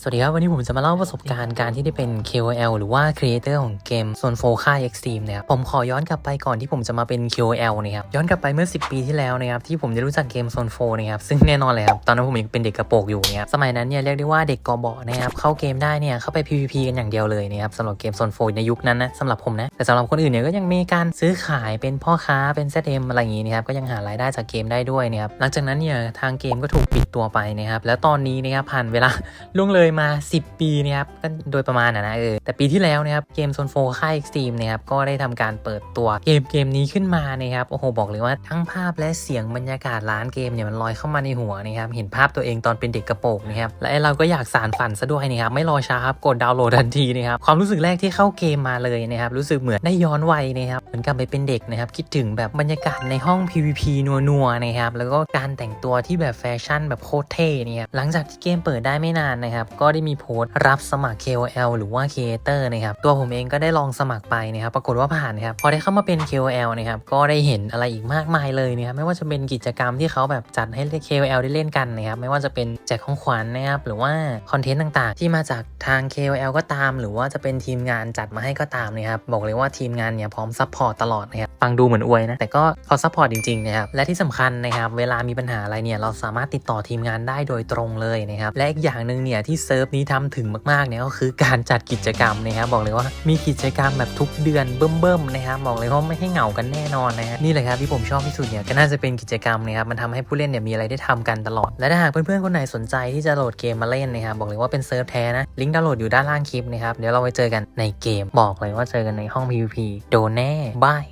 สวัสดีครับ วันนี้ผมจะมาเล่าประสบการณ์การที่ได้เป็น KOL หรือว่า Creator ของเกม Zone 4ค่าย Extreme นะครับผมขอย้อนกลับไปก่อนที่ผมจะมาเป็น KOL นะครับย้อนกลับไปเมื่อ 10 ปีที่แล้วนะครับที่ผมได้รู้จักเกม Zone 4นะครับซึ่งแน่นอนเลยครับตอนนั้นผมยังเป็นเด็กกระโปรงอยู่นะครับสมัยนั้นเนี่ยเรียกได้ว่าเด็กกอบอนะครับเข้าเกมได้เนี่ยเข้าไป PVP กันอย่างเดียวเลยนะครับสำหรับเกม Zone 4ในยุคนั้นนะสำหรับผมนะแต่สำหรับคนอื่นเนี่ยก็ยังมีการซื้อขายเป็นพ่อค้าเป็น ZM อะไรอย่างงี้นะครับก็ยังหารายได้จากเกมได้ด้วยนะครับหลังจากนั้นเนี่ยทางเกมก็ถูกปิดตัวไปนะครับแล้วตอนนี้นะครับผ่านเวลาล่วงเลยยมา 10 ปีนะครับก็โดยประมาณนะนะเออแต่ปีที่แล้วนะครับเกมโซนโฟค่าย Extreme นะครับก็ได้ทำการเปิดตัวเกมเกมนี้ขึ้นมานะครับโอ้โหบอกเลยว่าทั้งภาพและเสียงบรรยากาศร้านเกมเนี่ยมันลอยเข้ามาในหัวนะครับเห็นภาพตัวเองตอนเป็นเด็กกระโปรงนะครับและเราก็อยากสารฝันซะด้วยนะครับไม่รอช้าครับกดดาวน์โหลดทันทีนะครับความรู้สึกแรกที่เข้าเกมมาเลยนะครับรู้สึกเหมือนได้ย้อนวัยนะครับเหมือนกลับไปเป็นเด็กนะครับคิดถึงแบบบรรยากาศในห้อง PVP นัวๆนะครับแล้วก็การแต่งตัวที่แบบแฟชั่นแบบโคตรเท่เนี่ยหลังจากที่เกมเปิดได้ไม่นานนะครับก็ได้มีโพสต์รับสมัคร KOL หรือว่า Creator นะครับตัวผมเองก็ได้ลองสมัครไปนะครับปรากฏว่าผ่านนะครับพอได้เข้ามาเป็น KOL นะครับก็ได้เห็นอะไรอีกมากมายเลยนะครับไม่ว่าจะเป็นกิจกรรมที่เขาแบบจัดให้ KOL ได้เล่นกันนะครับไม่ว่าจะเป็นแจกของขวัญนะครับหรือว่าคอนเทนต์ต่างๆ ที่มาจากทาง KOL ก็ตาม หรือว่าจะเป็นทีมงานจัดมาให้ก็ตามนะครับบอกเลยว่าทีมงานเนี่ยพร้อมซัพพอร์ตตลอดนะครับฟังดูเหมือนอวยนะแต่ก็เขาซัพพอร์ตจริงๆนะครับและที่สำคัญนะครับเวลามีปัญหาอะไรเนี่ยเราสามารถติดต่อทีมงานได้โดยตรงเลยนะครับและอีกอย่างหนึ่งเนี่ยที่เซิร์ฟนี้ทำถึงมากๆเนี่ยก็คือการจัดกิจกรรมนะครับบอกเลยว่ามีกิจกรรมแบบทุกเดือนเบิ่มๆนะครับบอกเลยว่าไม่ให้เหงากันแน่นอนนะฮะนี่เลยครับที่ผมชอบที่สุดเนี่ยก็น่าจะเป็นกิจกรรมนะครับมันทำให้ผู้เล่นเนี่ยมีอะไรได้ทำกันตลอด และถ้าหากเพื่อนๆคนไหนสนใจที่จะโหลดเกมมาเล่นนะครับบอกเลยว่าเป็นเซิร์ฟแท้นะลิงก์ดาวน์โหลดอยู่ด้านล่างคลิปนะครับเดี๋ยวเราไปเจอกันในเกม บอกเลยว่าเจอกันในห้อง PVP โดนแน่บาย